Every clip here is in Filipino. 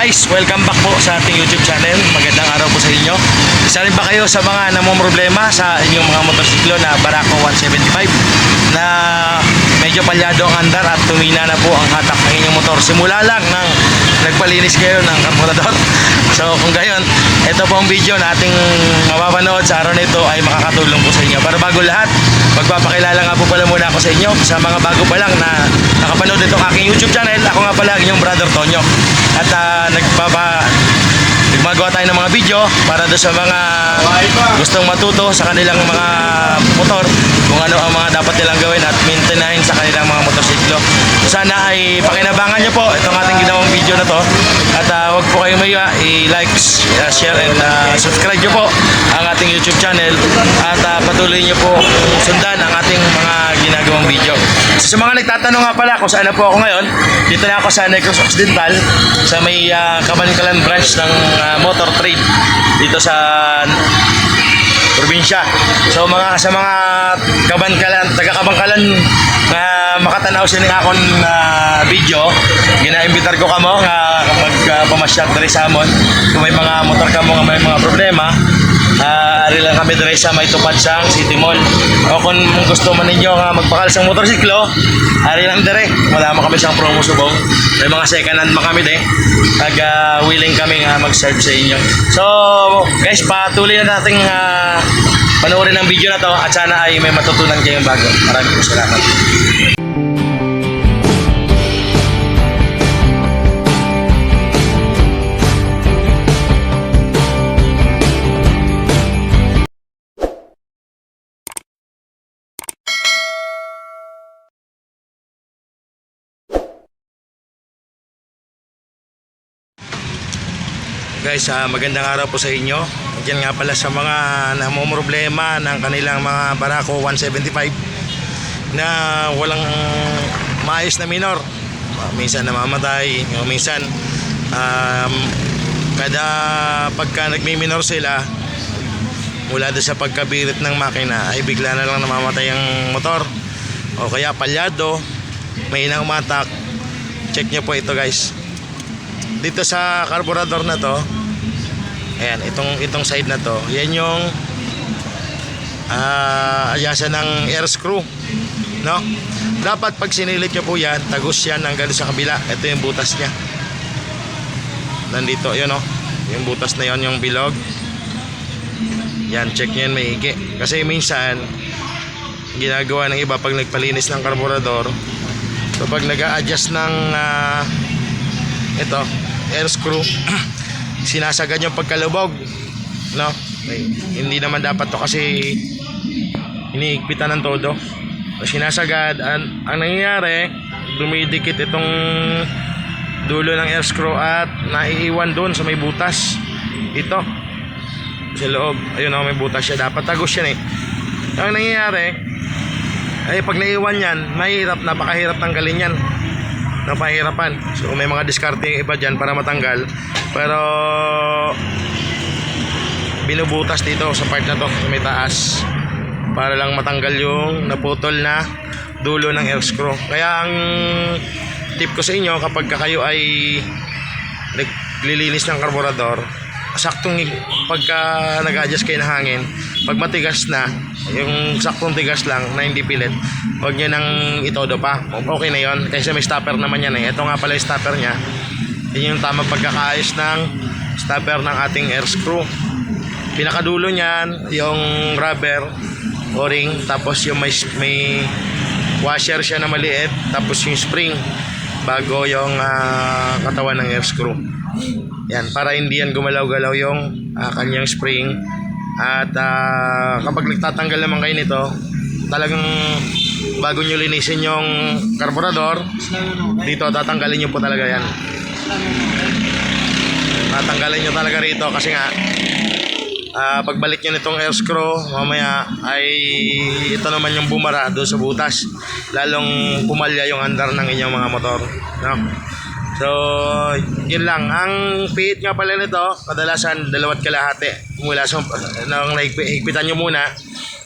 guys, welcome back po sa ating YouTube channel. Magandang araw po sa inyo. Isa rin ba kayo sa mga namumroblema sa inyong mga motorsiklo na Barako 175 na medyo palyado ang andar at tumina na po ang hatak ng inyong motor. Simula lang nang nagpalinis kayo ng karburador. So kung gayon, ito po ang video na ating mapapanood sa araw na ito ay makakatulong po sa inyo. Pero bago lahat, magpapakilala nga po pala muna ako sa inyo sa mga bago pa lang na nakapanood itong aking YouTube channel. Ako nga pala inyong brother Tonyo. At ah, nagpapa Gumagawa tayo ng mga video para doon sa mga gustong matuto sa kanilang mga motor kung ano ang mga dapat nilang gawin at maintainahin sa kanilang mga motorsiklo. Sana ay pakinabangan nyo po itong ating ginawang video na to. At ah, huwag po kayong maya i-like, uh, share and ah, subscribe nyo po ang ating YouTube channel. At ah, patuloy nyo po sundan ang ating mga ginagawang video. So, sa mga nagtatanong nga pala kung saan na po ako ngayon, dito na ako sa Negros Occidental sa may uh, Kabankalan branch ng ah, Motor Trade dito sa probinsya. So mga sa mga kabangkalan, taga kabangkalan nga makatanaw sini akon na video, ginaimbitar ko kamo nga kapag uh, pamasyal diri sa amon, kung may mga motor kamo nga may mga problema, Ah, ari lang kami dire sa may tupad sang City Mall. O kung gusto man ninyo nga magpakal sa motorsiklo, ari lang dire. Wala mo kami sang promo subong. May mga second hand man kami de. Pag ah, willing kami nga mag-serve sa inyo. So, guys, patuloy na nating ah, panoorin ang video na to at sana ay may matutunan kayong bago. Maraming salamat. Guys, ah, magandang araw po sa inyo. Diyan nga pala sa mga namumroblema ng kanilang mga Barako 175 na walang maayos na minor. Minsan namamatay, minsan um, kada pagka nagmi-minor sila mula doon sa pagkabirit ng makina ay bigla na lang namamatay ang motor o kaya palyado may inang umatak check nyo po ito guys dito sa carburetor na to ayan itong itong side na to yan yung ah ayasa ng air screw no? Dapat pag sinilit nyo po yan tagos yan hanggang sa kabila. Ito yung butas nya nandito yun no? Yung butas na yon yung bilog. Yan check nyo yan maigi kasi minsan ginagawa ng iba pag nagpalinis ng carburetor so pag nag-a-adjust ng ah, ito air screw. Sinasagad yung pagkalubog no? Ay, hindi naman dapat to kasi iniigpitan ng todo. So, sinasagad ang, ang nangyayari dumidikit itong dulo ng air screw at naiiwan doon sa may butas. Ito sa loob. Ayun oh, may butas siya. Dapat tagos yan eh. Ang nangyayari ay pag naiwan yan mahirap napakahirap tanggalin yan napahirapan. So may mga diskarte iba dyan para matanggal. Pero binubutas dito sa part na to, sa may taas. Para lang matanggal yung naputol na dulo ng air screw. Kaya ang tip ko sa inyo kapag ka kayo ay naglilinis ng karburador, saktong pagka nag-adjust kayo ng hangin, pag matigas na, yung saktong tigas lang na hindi pilit, huwag nyo nang itodo pa. Okay na yon kasi may stopper naman yan eh. Ito nga pala yung stopper niya. Yun yung tamang pagkakaayos ng stopper ng ating air screw. Pinakadulo niyan, yung rubber o-ring, tapos yung may, may washer siya na maliit, tapos yung spring bago yung ah, katawan ng air screw. Yan, para hindi yan gumalaw-galaw yung ah, kanyang spring. At ah, kapag nagtatanggal naman kayo nito, talagang bago nyo linisin yung carburetor, dito tatanggalin nyo po talaga yan. Tatanggalin nyo talaga rito kasi nga ah, pagbalik nyo nitong air screw, mamaya ay ito naman yung bumara doon sa butas. Lalong pumalya yung andar ng inyong mga motor. No? So, yun lang. Ang pihit nga pala nito, kadalasan dalawat kalahati. Mula sa, nang higpitan nyo muna,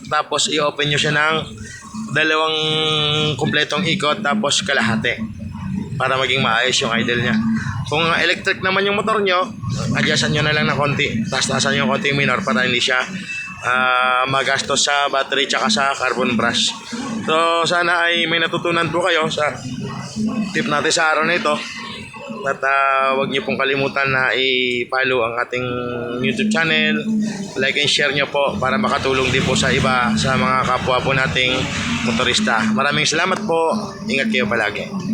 tapos i-open nyo siya ng dalawang kumpletong ikot, tapos kalahati. Para maging maayos yung idle niya. Kung electric naman yung motor nyo, adjustan nyo na lang ng konti. Taas-taasan yung konti minor para hindi siya ah, magastos sa battery tsaka sa carbon brush. So sana ay may natutunan po kayo sa tip natin sa araw na ito. At ah, huwag niyo pong kalimutan na i-follow ang ating YouTube channel. Like and share niyo po para makatulong din po sa iba, sa mga kapwa po nating motorista. Maraming salamat po. Ingat kayo palagi.